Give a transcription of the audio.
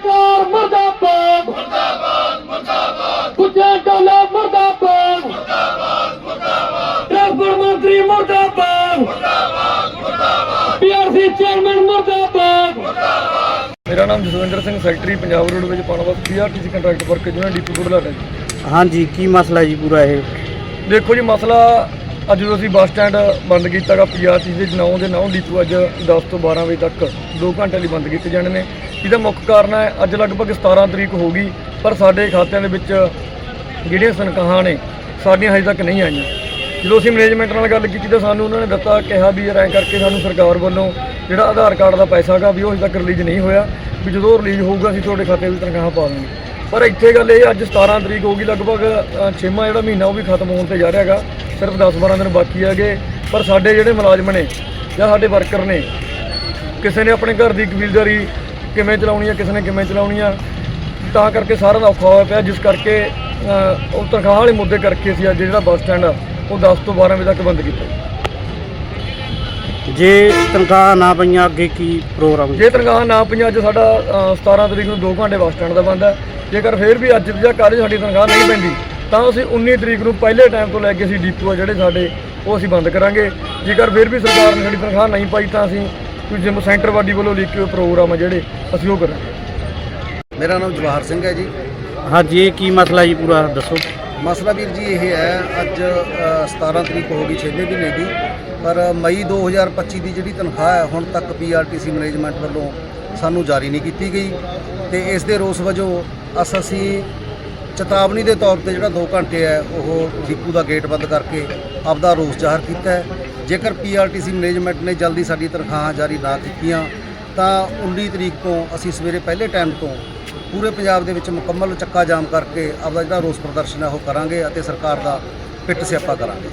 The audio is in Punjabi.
ਸਰਕਾਰ ਮੁਰਦਾਬਾਦ। ਮੁਰਦਾਬਾਦ ਮੁਰਦਾਬਾਦ। ਕੁੱਤੇ ਟੋਲਾ ਮੁਰਦਾਬਾਦ। ਮੁਰਦਾਬਾਦ ਮੁਰਦਾਬਾਦ। ਟ੍ਰਾਂਸਪੋਰਟ ਮੰਤਰੀ ਮੁਰਦਾਬਾਦ। ਮੁਰਦਾਬਾਦ ਮੁਰਦਾਬਾਦ। ਪੀਆਰਸੀ ਚੇਅਰਮੈਨ ਮੁਰਦਾਬਾਦ। ਮੇਰਾ ਨਾਮ ਜਸਵਿੰਦਰ ਸਿੰਘ ਸੈਕਟਰੀ ਪੰਜਾਬ ਰੋਡ ਵਿੱਚ ਪਾਣਵਤ PRTC contract work union depot Budhlada ji ਹਾਂਜੀ ਕੀ ਮਸਲਾ ਜੀ ਪੂਰਾ ਇਹ? ਦੇਖੋ ਜੀ ਮਸਲਾ ਅੱਜ ਜਦੋਂ ਅਸੀਂ ਬੱਸ ਸਟੈਂਡ ਬੰਦ ਕੀਤਾਗਾ ਪੀਆਰਟੀ ਦੇ 9 ਦੇ 9 ਡੀਪੂ ਅੱਜ 10 ਤੋਂ 12 ਵਜੇ ਤੱਕ 2 ਘੰਟੇ ਲਈ ਬੰਦ ਕੀਤੇ ਜਾਣੇ ਨੇ। ਇਹਦਾ ਮੁੱਖ ਕਾਰਨ ਹੈ, ਅੱਜ ਲਗਭਗ 17 ਤਰੀਕ ਹੋ ਗਈ, ਪਰ ਸਾਡੇ ਖਾਤਿਆਂ ਦੇ ਵਿੱਚ ਜਿਹੜੀਆਂ ਤਨਖਾਹਾਂ ਨੇ, ਸਾਡੀਆਂ ਹਜੇ ਤੱਕ ਨਹੀਂ ਆਈਆਂ। ਜਦੋਂ ਅਸੀਂ ਮੈਨੇਜਮੈਂਟ ਨਾਲ ਗੱਲ ਕੀਤੀ ਤਾਂ ਸਾਨੂੰ ਉਹਨਾਂ ਨੇ ਦਿੱਤਾ, ਕਿਹਾ ਵੀ ਯਾਰ ਐਂ ਕਰਕੇ ਸਾਨੂੰ ਸਰਕਾਰ ਵੱਲੋਂ ਜਿਹੜਾ ਆਧਾਰ ਕਾਰਡ ਦਾ ਪੈਸਾ ਹੈਗਾ ਵੀ ਉਹ ਹਜੇ ਤੱਕ ਰਿਲੀਜ਼ ਨਹੀਂ ਹੋਇਆ, ਵੀ ਜਦੋਂ ਰਿਲੀਜ਼ ਹੋਊਗਾ ਅਸੀਂ ਤੁਹਾਡੇ ਖਾਤੇ ਵਿੱਚ ਤਨਖਾਹਾਂ ਪਾ ਦਾਂਗੇ ਪਰ ਇੱਥੇ ਗੱਲ ਇਹ ਅੱਜ 17 ਤਰੀਕ ਹੋ ਗਈ, ਲਗਭਗ 6ਵਾਂ ਜਿਹੜਾ ਮਹੀਨਾ ਉਹ ਵੀ ਖਤਮ ਹੋਣ ਤੇ ਜਾ ਰਿਹਾ ਹੈਗਾ, ਸਿਰਫ 10-12 ਦਿਨ ਬਾਕੀ ਹੈਗੇ, ਪਰ ਸਾਡੇ ਜਿਹੜੇ ਮੁਲਾਜ਼ਮ ਨੇ ਜਾਂ ਸਾਡੇ ਵਰਕਰ ਨੇ, ਕਿਸੇ ਨੇ ਆਪਣੇ ਘਰ ਦੀ ਕਬੀਲਦਾਰੀ ਕਿਵੇਂ ਚਲਾਉਣੀ ਹੈ ਕਿਸੇ ਨੇ ਕਿਵੇਂ ਚਲਾਉਣੀ ਆ ਤਾਂ ਕਰਕੇ ਸਾਰਿਆਂ ਦਾ ਔਖਾ ਹੋਇਆ ਪਿਆ ਜਿਸ ਕਰਕੇ ਅ, ਉਹ ਤਨਖਾਹ ਵਾਲੇ ਮੁੱਦੇ ਕਰਕੇ ਸੀ ਅੱਜ ਜਿਹੜਾ ਬੱਸ ਸਟੈਂਡ ਆ ਉਹ 10 ਤੋਂ 12 ਵਜੇ ਤੱਕ ਬੰਦ ਕੀਤਾ ਜੇ। ਤਨਖਾਹ ਨਾ ਪਈਆਂ ਅੱਗੇ ਕੀ ਪ੍ਰੋਗਰਾਮ ਜੇ ਤਨਖਾਹ ਨਾ ਪਈਆਂ ਅੱਜ ਸਾਡਾ ਅ, 17 ਤਰੀਕ ਨੂੰ 2 ਘੰਟੇ ਬੱਸ ਸਟੈਂਡ ਦਾ ਬੰਦ ਹੈ ਜੇਕਰ ਫਿਰ ਵੀ ਅੱਜ ਜਾਂ ਕੱਲ੍ਹ ਸਾਡੀ ਤਨਖਾਹ ਨਹੀਂ ਪੈਂਦੀ ਤਾਂ ਅਸੀਂ 19 ਤਰੀਕ ਨੂੰ ਪਹਿਲੇ ਟਾਈਮ ਤੋਂ ਲੈ ਕੇ ਅਸੀਂ ਡੀਪੂ ਆ ਜਿਹੜੇ ਸਾਡੇ ਉਹ ਅਸੀਂ ਬੰਦ ਕਰਾਂਗੇ। ਜੇਕਰ ਫਿਰ ਵੀ ਸਰਕਾਰ ਨੇ ਸਾਡੀ ਤਨਖਾਹ ਨਹੀਂ ਪਾਈ ਤਾਂ ਅਸੀਂ ਕੋਈ ਜਿਮ ਸੈਂਟਰ ਵਾਡੀ ਵੱਲੋਂ ਲਿਖੇ ਹੋਏ ਪ੍ਰੋਗਰਾਮ ਆ ਜਿਹੜੇ ਅਸੀਂ ਉਹ ਕਰਾਂਗੇ। ਮੇਰਾ ਨਾਮ ਜਵਾਹਰ ਸਿੰਘ ਹੈ ਜੀ। ਹਾਂਜੀ ਇਹ ਕੀ ਮਸਲਾ ਜੀ ਪੂਰਾ ਦੱਸੋ। ਮਸਲਾ ਵੀਰ ਜੀ ਇਹ ਹੈ ਅੱਜ ਅ, 17 ਤਰੀਕ ਹੋ ਗਈ 6ਵੇਂ ਮਹੀਨੇ ਦੀ ਪਰ ਮਈ 2025 ਦੀ ਜਿਹੜੀ ਤਨਖਾਹ ਹੈ ਹੁਣ ਤੱਕ ਪੀਆਰਟੀਸੀ ਮੈਨੇਜਮੈਂਟ ਵੱਲੋਂ ਸਾਨੂੰ ਜਾਰੀ ਨਹੀਂ ਕੀਤੀ ਗਈ ਤੇ ਇਸ ਦੇ ਰੋਸ ਵਜੋਂ ਅਸ ਅਸੀਂ ਚੇਤਾਵਨੀ ਦੇ ਤੌਰ ਤੇ ਜਿਹੜਾ 2 ਘੰਟੇ ਹੈ ਉਹ ਡਿਪੂ ਦਾ ਗੇਟ ਬੰਦ ਕਰਕੇ ਆਪਦਾ ਰੋਸ ਜ਼ਾਹਰ ਕੀਤਾ ਹੈ। ਜੇਕਰ ਪੀਆਰਟੀਸੀ ਮੈਨੇਜਮੈਂਟ ਨੇ ਜਲਦੀ ਸਾਡੀ ਤਨਖਾਹਾਂ ਜਾਰੀ ਨਾ ਕੀਤੀਆਂ, ਤਾਂ 19 ਤਰੀਕ ਤੋਂ ਅਸੀਂ ਸਵੇਰੇ ਪਹਿਲੇ ਟਾਈਮ ਤੋਂ ਪੂਰੇ ਪੰਜਾਬ ਦੇ ਵਿੱਚ ਮੁਕੰਮਲ ਚੱਕਾ ਜਾਮ ਕਰਕੇ ਆਪਦਾ ਜਿਹੜਾ ਰੋਸ ਪ੍ਰਦਰਸ਼ਨ ਹੈ ਉਹ ਕਰਾਂਗੇ ਅਤੇ ਸਰਕਾਰ ਦਾ ਪਿੱਟ ਸਿਆਪਾ ਕਰਾਂਗੇ।